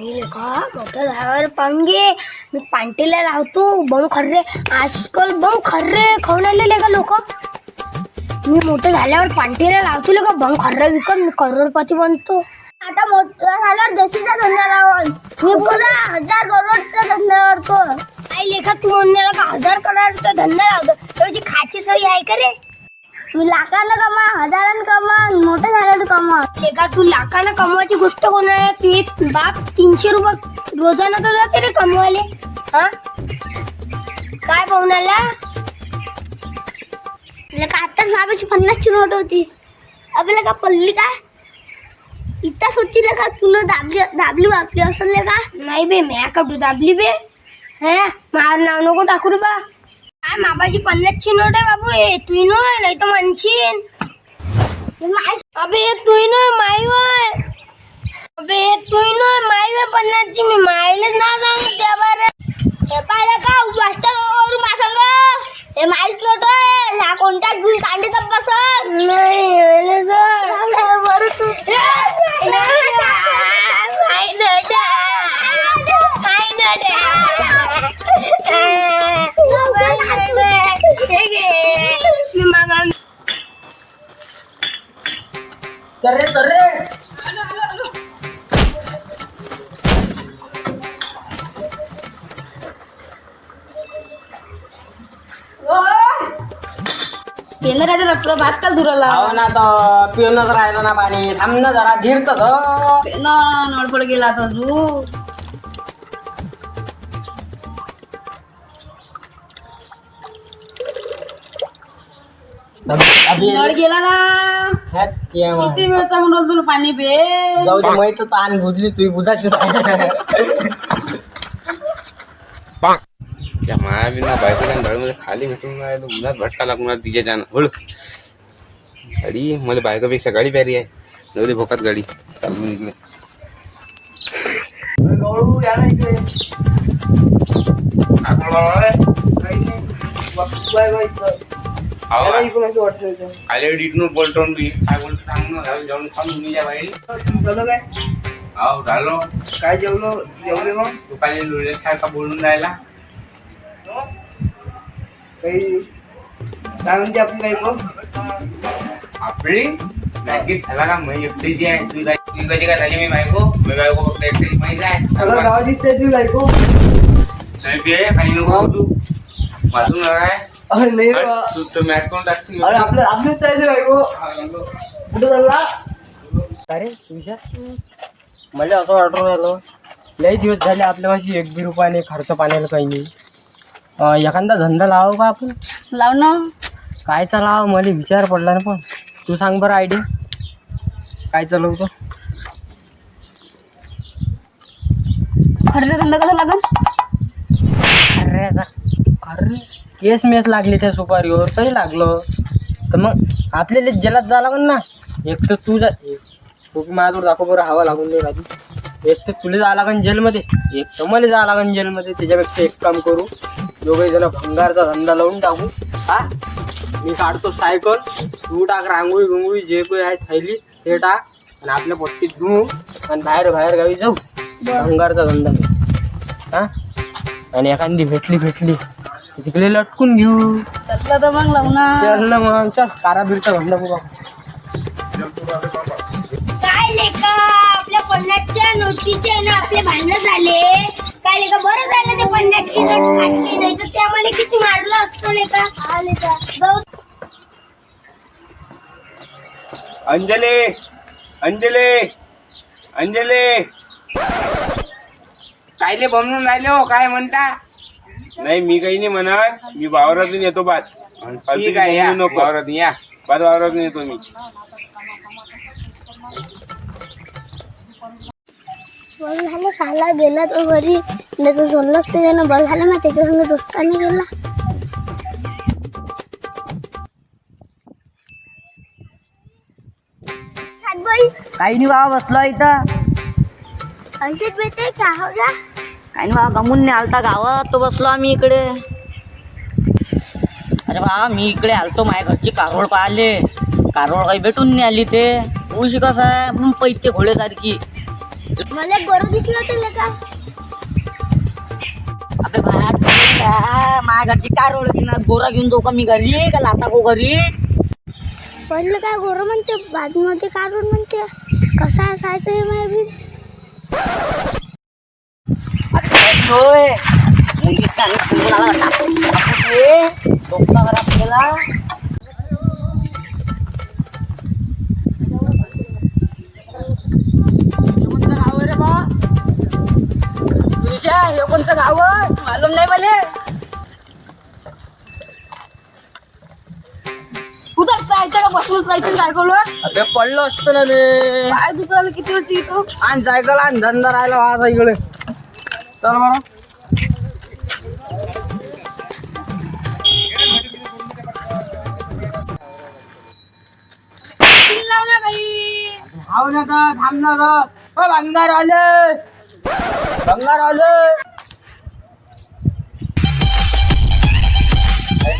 का? मोठं पांगे मी पांटीला लावतो. बम खर्रे आजकाल बम खर्रे खाऊन आलेले का लोक? मी मोठं झाल्यावर पांटीला लावतो का? बम खर्रे विकत मी करोडपती बनतो. आता मोठं झाल्यावर देशीचा धंदा लावल. मी पुन्हा हजार करोडचा धंदा करतो. आई लेखा तू म्हणण्याला का हजार करोडचा धंदा लावतो? त्याची खाची सोय आहे का रे? मी लाखानं कमा हजारानं कमा एका तू लाखानं कमवायची गोष्ट कोण आहे? तू एक बाप तीनशे रुपये रोजानं तर जाते रे कमवायले. हा? काय पाहुण्याला? का आताच बाबाची पन्नासची नोट होती. आपल्याला का पडली का? इतकाच होती ना का? तुला दाबली दाबली वापली असं ना का? नाही बे म्या का दाबली बे. हे? मार नाव नको टाकू रे बा. काय माबाची पन्नासची नोट आहे बाबू हे तुही नोय नाही तर म्हणशील हे माय- अबे हे तुई नोय माई वय अबे हे तुई नोय माई वय पन्नासची मी माईलेच ना सांगू त्या बरं हे पाहिलं का मास्टर वरून मासंग हे माहीत नव्हतं ह्या कोणत्या गुल कांडे तपासत नाही वेळे सर बरं तू माई नव्हतं माई नव्हतं केंद्र राजा आपलं भात काल दुराला हो ना तर पिऊनच राहिलं ना पाणी थांब ना जरा धीर तर धर. नळपड गेला आता तू अभि- नळ गेला ना हॅट, ये मग. किती वेळचा म्हणून तुला पाणी पे जाऊ दे माहीत ताण बुजली तुझी बुजाची त्या माया बिना बायकोच्या नळमध्ये खाली भेटून राहिलो उन्हात भटका लागणार तिच्या जाणं होळ गाडी मला बायकापेक्षा गाडी प्यारी आहे. जाऊ भोकात गाडी. चालून इकडे आले इकडून बोलतो मी काय बोलतो सांग जाऊन सांगून मी या बाई तर काय हो झालो काय जेवलो जेवले मग दुकाने लुळे काय का बोलून राहिला काही काय म्हणते आपण काही मग आपली बँकेत झाला का मी एकटीची आहे तुझी कधी काय झाली मी बायको? मी बायको फक्त एकटीची माहिती आहे. सगळं गावाची स्टेज बायको. ते खाली नको तू वाचून काय अरे नाही बा. तू तर मॅट कोण टाकशील अरे आपलं आपलीच बायको. कुठं चालला? अरे तुझ्या मला असं वाटून राहिलं लई दिवस झाले आपल्या पाशी एक बी रुपयाने खर्च पाण्याला काही नाही. अं, एखादा धंदा लावा का आपण? लाव ना. काय चालावं मला विचार पडला ना पण. तू सांग बरं आयडिया काय चालवतो खर्च धंदा कसा लागल? अरे आता अरे केस मेस लागली त्या सुपारीवर तरी लागलं. तर मग आपल्याला जलात जा लागन ना. एक तर तू जा तू माझ्यावर दाखव बरं हवा लागून दे आधी एक तर तुला जा लागन जेलमध्ये. एक तर मला जा लागन जेलमध्ये. त्याच्यापेक्षा एक काम करू. दोघे जण भंगारचा धंदा लावून टाकू. हा? मी काढतो सायकल तू टाक रांगोळी गुंगोळी जे काही आहे थैली ते टाक आणि आपल्या पट्टीत धुवू आणि बाहेर बाहेर गावी जाऊ. भंगारचा धंदा हा? आणि एखादी भेटली भेटली तिकडे लटकून घेऊ. तर मग चल ना मग चल काराबीरचा धंदा बघा काय लेका आपल्या पन्नासच्या नोटीचे ना आपले भांडणं झाले. काय लेका बरं झालं ते पन्नासची नोट फाटली नाही तर ते आम्हाला किती मारलं असतं हा जाऊ अंजली अंजली अंजली. कायले बनवून राहिले हो काय म्हणता? नाही मी काही नाही म्हणत. मी वावरातून येतो बाद ठीक आहे या. वावरातून या. बाद वावरातून येतो मी. बरं झालं साला गेला तो घरी. नाही तर सोडलंच ते त्यानं बरं झालं ना त्याच्या संग दोस्ताने गेला. काही नाही बाबा बसलो इथं. अंशित भेटते का हो का काही नाही बाबा गमून नाही आलता गावात तो बसलो आम्ही इकडे. अरे बा मी इकडे आलतो माझ्या घरची कारोळ पाहिले. कारोळ काही भेटून नाही आली ते. उशी कसं आहे? पण पैते घोड्यासारखी मला गोरं दिसलं होतं लेका अबे भाया माझ्या घरची ओळखी ना गोरा घेऊन जाऊ का मी घरी? का लाता गो घरी? पहिलं काय गोरं म्हणते बाजूमध्ये काढून म्हणते. कसं असायचं हे माहिती हे कोणतं गाव रे हे मालूम नाही मला. जायचं सायकलवर अबे पडलो असतो ना मी. काय दुकानाला किती होती इथं आणि सायकल आणि धंदा राहिला माझा इकडे. चल बरं. लाव ना बाई. हाव ना तर थांब ना तर ओ भंगार आले भंगार आले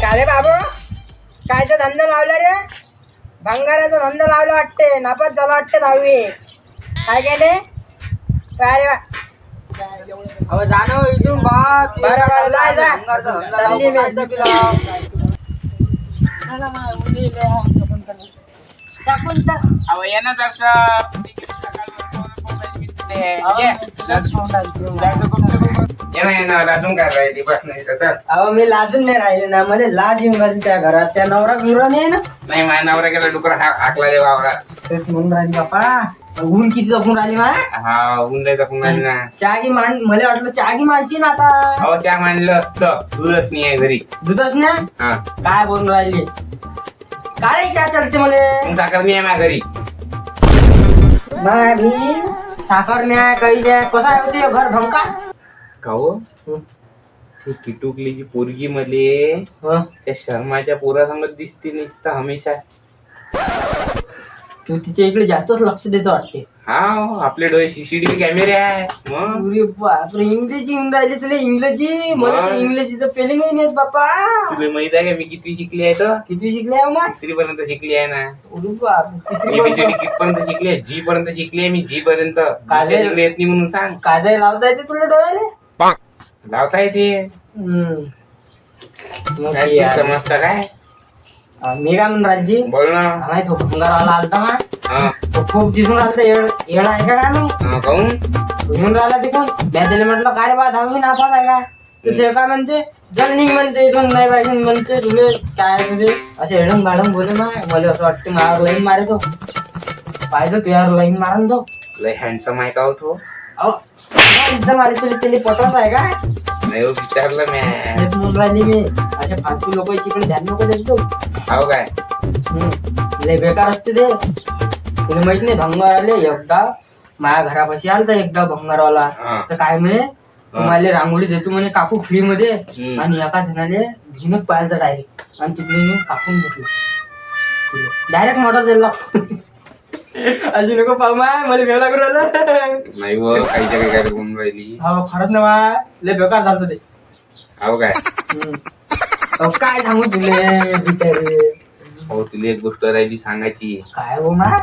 काय रे बाबू? कायचा धंदा लावला रे? भंगाराचा धंदा लावला वाटते. नापास झाला वाटते दहावी. काय केले? काय रे अहो जाणं इथून बात बरं बरं जाय जा चालली मी. अहो ये ना अजून काय राहिली? बस नाही तर चल. अहो मी लाजून नाही राहिले ना मध्ये लाज येऊन राहिली त्या घरात. त्या नवरा बिवरा नाही ना? नाही माझ्या नवरा गेला डुकर हाकला रे वावरा तेच म्हणून राहिली बापा. ऊन किती जपून राहिली मा? हा ऊन जायचा पुन्हा ना. चागी मान मला वाटलं चागी मानशी ना आता. अहो चहा मांडलं असतं. दूधच नाही आहे घरी. दुधच ना? हा. काय बोलून राहिली? काय चहा चालते मला साखर नाही आहे माझ्या घरी. मी साखर न्याय काही न्याय कसा आहे होते घर भंका का हो? ती किटुकलीची पोरगी मले हं. त्या शर्माच्या पोरासंगत दिसते नुसतं हमेशा. तू तिच्या इकडे जास्तच लक्ष देतो वाटते. हा हो, आपले डोळे सीसीटीव्ही कॅमेरे आहे मग? अरे बापरे इंग्रजी येऊन राहिली तुला इंग्रजी? मला मग? पेलिंग नाही येत बापा तुला माहीत आहे का मी किती शिकली आहे तर? किती शिकले आहे मग? तिसरी पर्यंत शिकली आहे ना. अरे बापरे. एबीसीडी कित पर्यंत शिकली आहे जी पर्यंत शिकली आहे मी जी पर्यंत. काय येत नाही म्हणून सांग. काजळ लावता येते तुला डोळ्याले लावता येते. काय ते यार. तू समजतं काय? मी काय म्हणून राहिली बोल ना. माहीत हो भंगारवाला आलता ना हा. तो खूप दिसून आलता येड येड आहे का काय मी हा, काहून घेऊन राहिला तिकून मी त्याला म्हटलं काय रे बा दहावी नापास आहे का? तर ते काय म्हणते? जल निघ म्हणते इथून नाही पाहिजे म्हणते तुले काय तुझे असे हेडून मॅडम बोले ना मला असं वाटतं माझ्यावर लाईन मारे तो. पाहिजे तुझ्यावर लाईन मारन तो. लय हँडसम आहे का हो तो? अहो इज्जत मारे तुला त्याला पटवत आहे का? नाही विचारलं मी. तेच म्हणून राहिली मी. असे फालतू लोक तिकडे ध्यान नको देत जाऊ हो काय? हम्म. लय बेकार असते ते. तुला माहीत नाही भंगार आले एकदा माझ्या घरापाशी आलता एकदा भंगारवाला. हा. तर काय म्हणे? तुम्हाला रांगोळी देतो म्हणे काकू फ्री मध्ये हम्म. आणि एका जणाले घेऊनच पाहायचं डायरेक्ट आणि तिकडे कापून घेतलं. डायरेक्ट मॉडल दिला अशी नको पाहू माय मला भेव लागून राहिलं. नाही व काही काही काय बोलून राहिली. हो खरंच ना माय लय बेकार झालं ते. हो काय. अहो, काय सांगू तुले बिचारे. हो तुला एक गोष्ट राहिली सांगायची. काय हो मा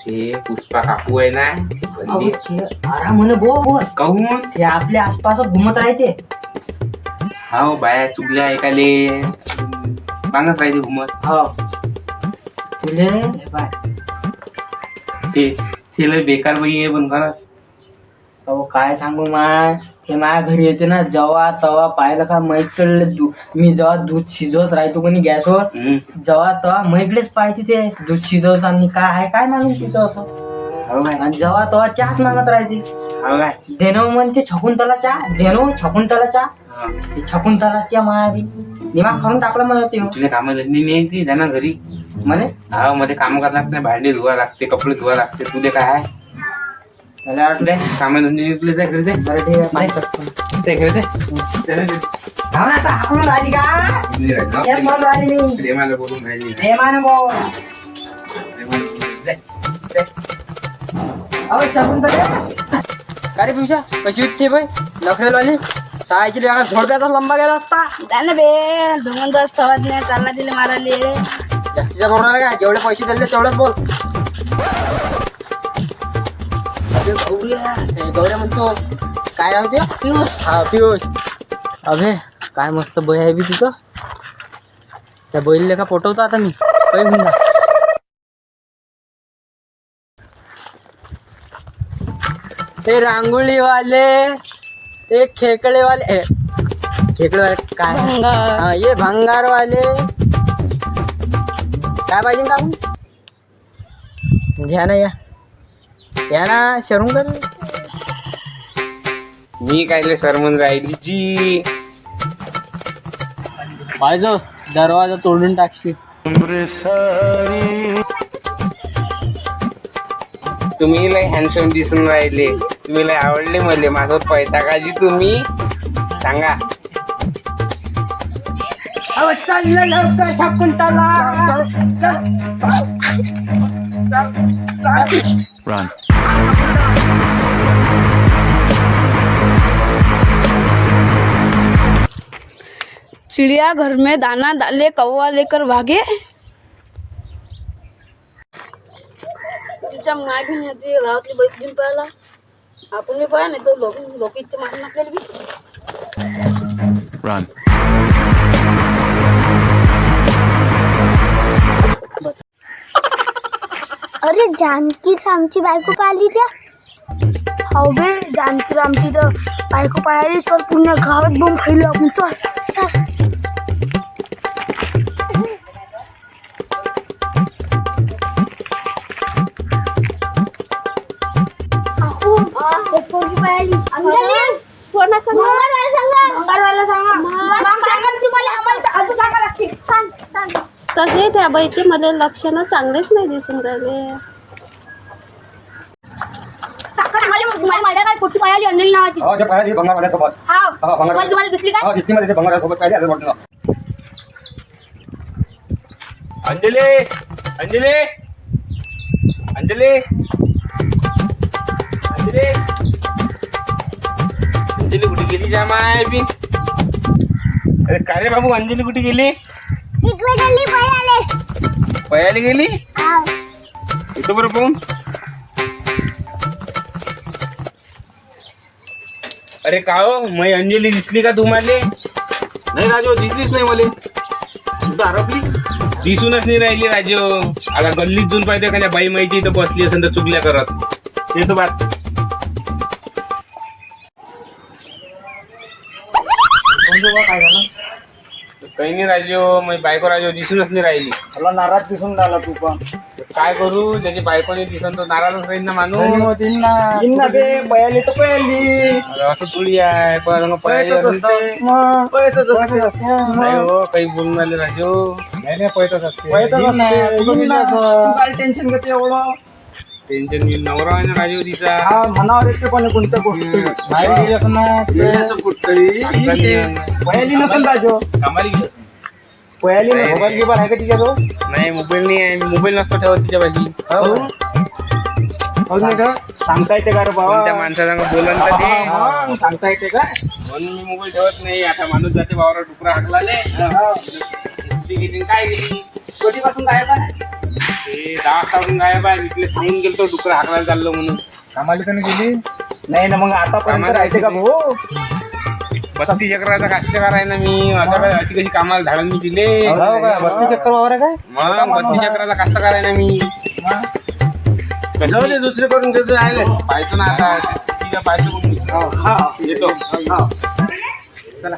ते पुष्पा काकू आहे ना अहो, बंदी. ते आराम म्हणे बोल काहून? ते आपल्या आसपास घुमत राहते हो बाया चुकल्या ऐकाले सांगत राहिली घुमत. हो. तुले हे पाय. ते ते लय बेकार बाई आहे पण खरंच अहो काय सांगू माय हे माझ्या घरी येते ना जेव्हा तवा पाहिलं का दू मी जेव्हा दूध शिजवत राहतो कोणी गॅसवर. जेव्हा तेव्हा मैकडेच पाहिजे ते दूध शिजवताना. काय आहे? काय मालूम तिचं असं? हो काय आणि जेव्हा तेव्हा चहाच मागत राहते हो काय देणं म्हणते छकून त्याला चहा. छकून त्याला चहा. हा. ते छकून त्याला चहा मायाबी. दिमाग खाऊन टाकलं मला ते. तुला कामं धंदी नाही ती जा ना घरी. म्हणे? हा मध्ये काम करावं लागते भांडी धुवा लागते कपडे धुवा लागते. तुले काय आहे. त्याला वाटलं कामं धंदी तुला जा घरी बरं ठीक आहे. ते घरी जाय थांब ना आता हाकलून राहिली का? घरी राह. तेच म्हणून राहिली मी. प्रेमाला बोलून राहिली. प्रेमानं बोल. प्रेमाला बोलून. अहो शकून तर का रे पिवशा कशी उठते बाई? नखरेलवाली? शाळेची लेखा झोडप्याचा लंबा गेला असता. त्यानं बे दोन दिवस सवत नाही चालला दिले माराले जास्तीच्या बरोबर का जेवढे पैसे दिले तेवढेच बोल. गौऱ्या म्हणतो. काय नाव ते पियुष. हा पियुष. अभे काय मस्त बय आहे बी तिथं. त्या बैलीला का पटवतो आता मी? काही होऊन जा ते रांगोळीवाले ते खेकडेवाले ए, खेकडेवाले काय? हा ये भंगारवाले. काय पाहिजे का घ्या ना या. या ना शरून कर. मी कायले सरमन राहिली. जी. पाहिजे दरवाजा तोडून टाकशी तुम्ही लय हॅन्डसम दिसून राहिले. तुम्ही लय आवडले मले. माझ्यावर पैता काजी तुम्ही? सांगा. अहो चाललं लवकर शकुंतला. चिड़िया घर में दाना डाले कौवा लेकर भागे। तिच्या नाही ती गावातली बैठ घेऊन पळाला आपण बी पळा नाही तर लोक लोक इच्छा मारून आपल्याला बी. अरे जानकी रामची बायको पाहिली त्या हो बे जानकी रामची तर बायको पाहिली तर पुण्या गावात बॉम्ब खायलो आपण चल. कोणाचं नाव? भंगारवाला सांगा. मग सांगा. ना तुम्हाला, आम्हाला अजून सांगा लागते. सांग, सांग. तसे त्या बाईचे? मला लक्षणं चांगलेच नाही दिसून राहिले. काका, तुम्हाला तुम्हाला माहिती आहे काय कुठली पाहिली अंजली नावाची. हो ते भंगारवाल्यासोबत हा. हा, तुम्हाला तुम्हाला दिसली काय? हो दिसतीमध्ये ते भंगारवाल्यासोबत पाहिजे असं वाटलं अंजली अंजली अंजली अंजली. गेली जामाय बी अरे का रे बाबू अंजली कुठे गेली? पयाली गेली इथं बरं पाहून. अरे का हो मै अंजली दिसली का तुम्हाला नाही राजू दिसलीच नाही मला. कुठं हरपली दिसूनच नाही राहिली राजो. आता गल्लीत जाऊन पाहिजे का त्या बाई माईची इथं बसली असेल तर चुकल्या करत. ते तो बात काय झालं? काही नाही राजो मग बायको राजो दिसूनच नाही राहिली. मला नाराज दिसून राहिला तू पण. काय करू त्याची बायकोने दिसन तो नाराजच राहील ना माणूस. ना ते पयाली तर पयाली. अरे असं थोडी आहे पण नाही हो काही बोलून राहिले राजो. टेन्शन घेते एवढं? टेन्शन मी नवरा आहे ना राजो तिचा हा मनावर येते पण कोणत्या गोष्टी? नाही. येणार. पयाली नसेल राजो. कामाला गेली. पयाली मोबाईल गिबार आहे का तिच्याजवळ? नाही मोबाईल नाही आहे. मी मोबाईल नसतो ठेवत तिच्यापाशी. सांगता येते का रे कोणत्या बाबा माणसाला बोलन तर ते. मग सांगता येते का? म्हणून मी मोबाईल ठेवत नाही. आता माणूस जाते वावरात डुकरा हाकलाले ती गेली काय गेली? कधीपासून गायब आहे. ते दहा वाजतापासून गायब आहे. इथले सांगून गेलो डुकरा हाकलायला चाललो म्हणून. कामाला तर गेली? नाही ना मग आतापर्यंत कामाला राहायचे का भाऊ? बत्तीस एकराचा कास्तकार आहे ना मी. असं काय अशी कशी कामाला धाडून मी दिले. हो का? बत्तीस चक्कर वावर आहे काय? मग बत्तीस एकराचा कास्तकार आहे ना मी. जाऊ दे दुसरे करून त्याचं आहे पाहतो ना आता. ठीक आहे पाहतो मग मी. हा येतो. चला.